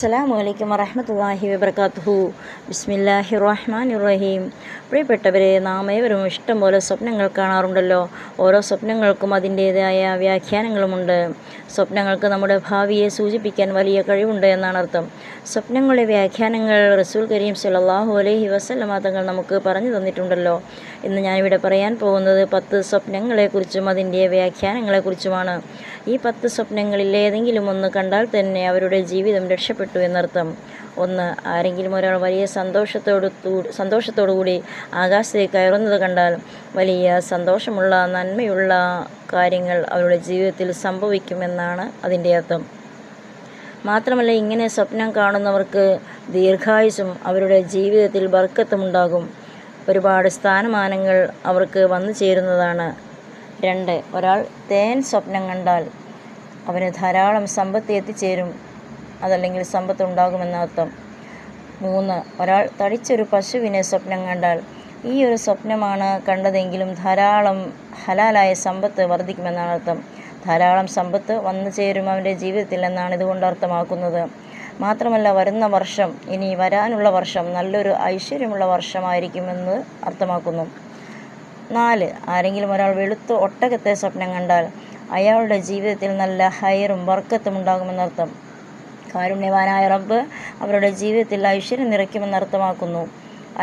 അസ്സലാമു അലൈക്കും വറഹമത്തല്ലാഹി വബർക്കാത്തു ബിസ്മില്ലാഹി റഹ്മാൻ ഇറഹീം പ്രിയപ്പെട്ടവരെ നാം ഏവരും ഇഷ്ടം പോലെ സ്വപ്നങ്ങൾ കാണാറുണ്ടല്ലോ. ഓരോ സ്വപ്നങ്ങൾക്കും അതിന്റേതായ വ്യാഖ്യാനങ്ങളുമുണ്ട്. സ്വപ്നങ്ങൾക്ക് നമ്മുടെ ഭാവിയെ സൂചിപ്പിക്കാൻ വലിയ കഴിവുണ്ട് എന്നാണ് അർത്ഥം. സ്വപ്നങ്ങളുടെ വ്യാഖ്യാനങ്ങൾ റസൂൽ കരീം സലാഹു അലൈഹി വസല്ലമ തങ്ങൾ നമുക്ക് പറഞ്ഞു തന്നിട്ടുണ്ടല്ലോ. ഇന്ന് ഞാനിവിടെ പറയാൻ പോകുന്നത് പത്ത് സ്വപ്നങ്ങളെക്കുറിച്ചും അതിന്റെ വ്യാഖ്യാനങ്ങളെക്കുറിച്ചുമാണ്. ഈ പത്ത് സ്വപ്നങ്ങളിൽ ഏതെങ്കിലും ഒന്ന് കണ്ടാൽ തന്നെ അവരുടെ ജീവിതം രക്ഷപ്പെട്ടു എന്നർത്ഥം. ഒന്ന് ആരെങ്കിലും ഒരാൾ വലിയ സന്തോഷത്തോടു സന്തോഷത്തോടു കൂടി ആകാശത്തേക്ക് കയറുന്നത് കണ്ടാൽ വലിയ സന്തോഷമുള്ള നന്മയുള്ള കാര്യങ്ങൾ അവരുടെ ജീവിതത്തിൽ സംഭവിക്കുമെന്നാണ് അതിന്റെ അർത്ഥം. മാത്രമല്ല ഇങ്ങനെ സ്വപ്നം കാണുന്നവർക്ക് ദീർഘായുസും അവരുടെ ജീവിതത്തിൽ ബർക്കത്തുമുണ്ടാകും. ഒരുപാട് സ്ഥാനമാനങ്ങൾ അവർക്ക് വന്നു ചേരുന്നതാണ്. രണ്ട് ഒരാൾ തേൻ സ്വപ്നം കണ്ടാൽ അവന് ധാരാളം സമ്പത്ത് എത്തിച്ചേരും. അതല്ലെങ്കിൽ സമ്പത്ത് ഉണ്ടാകുമെന്ന അർത്ഥം മൂന്ന് ഒരാൾ തടിച്ചൊരു പശുവിനെ സ്വപ്നം കണ്ടാൽ. ഈ ഒരു സ്വപ്നമാണ് കണ്ടതെങ്കിലും ധാരാളം ഹലാലായ സമ്പത്ത് വർദ്ധിക്കുമെന്നാണ് അർത്ഥം. ധാരാളം സമ്പത്ത് വന്നു ചേരും അവന്റെ ജീവിതത്തിൽ എന്നാണ് ഇതുകൊണ്ട് അർത്ഥമാക്കുന്നത്. മാത്രമല്ല വരുന്ന വർഷം ഇനി വരാനുള്ള വർഷം നല്ലൊരു ഐശ്വര്യമുള്ള വർഷമായിരിക്കുമെന്ന് അർത്ഥമാക്കുന്നു. നാല് ആരെങ്കിലും ഒരാൾ വെളുത്ത ഒട്ടകത്തെ സ്വപ്നം കണ്ടാൽ അയാളുടെ ജീവിതത്തിൽ നല്ല ഹയറും വർക്കത്തും ഉണ്ടാകുമെന്നർത്ഥം. കാരുണ്യവാനായ റബ്ബ് അവരുടെ ജീവിതത്തിൽ ഐശ്വര്യം നിറയ്ക്കുമെന്ന് അർത്ഥമാക്കുന്നു.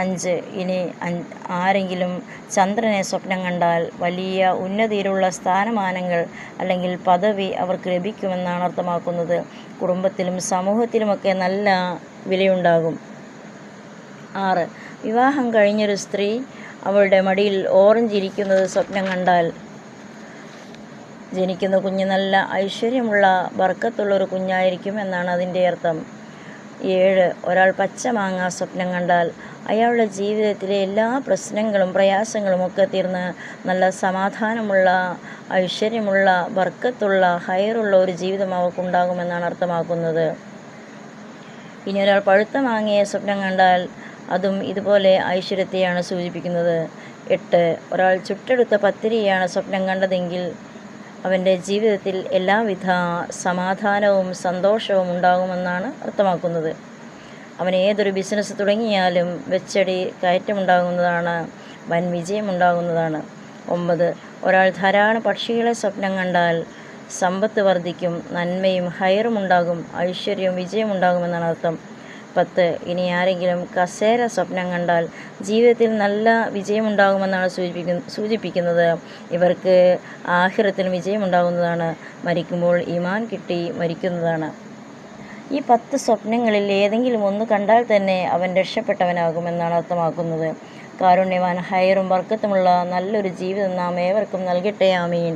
അഞ്ച് ഇനി ആരെങ്കിലും ചന്ദ്രനെ സ്വപ്നം കണ്ടാൽ വലിയ ഉന്നതിയിലുള്ള സ്ഥാനമാനങ്ങൾ അല്ലെങ്കിൽ പദവി അവർക്ക് ലഭിക്കുമെന്നാണ് അർത്ഥമാക്കുന്നത്. കുടുംബത്തിലും സമൂഹത്തിലുമൊക്കെ നല്ല വിലയുണ്ടാകും. ആറ് വിവാഹം കഴിഞ്ഞൊരു സ്ത്രീ അവളുടെ മടിയിൽ ഓറഞ്ച് ഇരിക്കുന്നത് സ്വപ്നം കണ്ടാൽ ജനിക്കുന്ന കുഞ്ഞ് നല്ല ഐശ്വര്യമുള്ള ബർക്കത്തുള്ള ഒരു കുഞ്ഞായിരിക്കും എന്നാണ് അതിന്റെ അർത്ഥം. ഏഴ് ഒരാൾ പച്ച മാങ്ങ സ്വപ്നം കണ്ടാൽ അയാളുടെ ജീവിതത്തിലെ എല്ലാ പ്രശ്നങ്ങളും പ്രയാസങ്ങളും ഒക്കെ തീർന്ന് നല്ല സമാധാനമുള്ള ഐശ്വര്യമുള്ള ബർക്കത്തുള്ള ഹയറുള്ള ഒരു ജീവിതം അവൾക്കുണ്ടാകുമെന്നാണ് അർത്ഥമാക്കുന്നത്. ഇനി ഒരാൾ പഴുത്ത മാങ്ങയെ സ്വപ്നം കണ്ടാൽ അതും ഇതുപോലെ ഐശ്വര്യത്തെയാണ് സൂചിപ്പിക്കുന്നത്. എട്ട് ഒരാൾ ചുട്ടെടുത്ത പത്തിരിയാണ് സ്വപ്നം കണ്ടതെങ്കിൽ അവന്റെ ജീവിതത്തിൽ എല്ലാവിധ സമാധാനവും സന്തോഷവും ഉണ്ടാകുമെന്നാണ് അർത്ഥമാക്കുന്നത്. അവൻ ഏതൊരു ബിസിനസ് തുടങ്ങിയാലും വെച്ചടി കയറ്റമുണ്ടാകുന്നതാണ് വൻ വിജയമുണ്ടാകുന്നതാണ്. ഒമ്പത് ഒരാൾ ധാരാളം പക്ഷികളെ സ്വപ്നം കണ്ടാൽ സമ്പത്ത് വർദ്ധിക്കും നന്മയും ഹയറും ഉണ്ടാകും ഐശ്വര്യവും വിജയമുണ്ടാകുമെന്നാണ് അർത്ഥം. പത്ത്. ഇനി ആരെങ്കിലും കസേര സ്വപ്നം കണ്ടാൽ ജീവിതത്തിൽ നല്ല വിജയമുണ്ടാകുമെന്നാണ് സൂചിപ്പിക്കുന്ന സൂചിപ്പിക്കുന്നത്. ഇവർക്ക് ആഹിറത്തിൽ വിജയമുണ്ടാകുന്നതാണ്. മരിക്കുമ്പോൾ ഈമാൻ കിട്ടി മരിക്കുന്നതാണ്. ഈ പത്ത് സ്വപ്നങ്ങളിൽ ഏതെങ്കിലും ഒന്ന് കണ്ടാൽ തന്നെ അവൻ രക്ഷപ്പെട്ടവനാകുമെന്നാണ് അർത്ഥമാക്കുന്നത്. കാരുണ്യവാൻ ഹയറും വർക്കത്തുമുള്ള നല്ലൊരു ജീവിതം നാം ഏവർക്കും നൽകട്ടെ. ആമീൻ.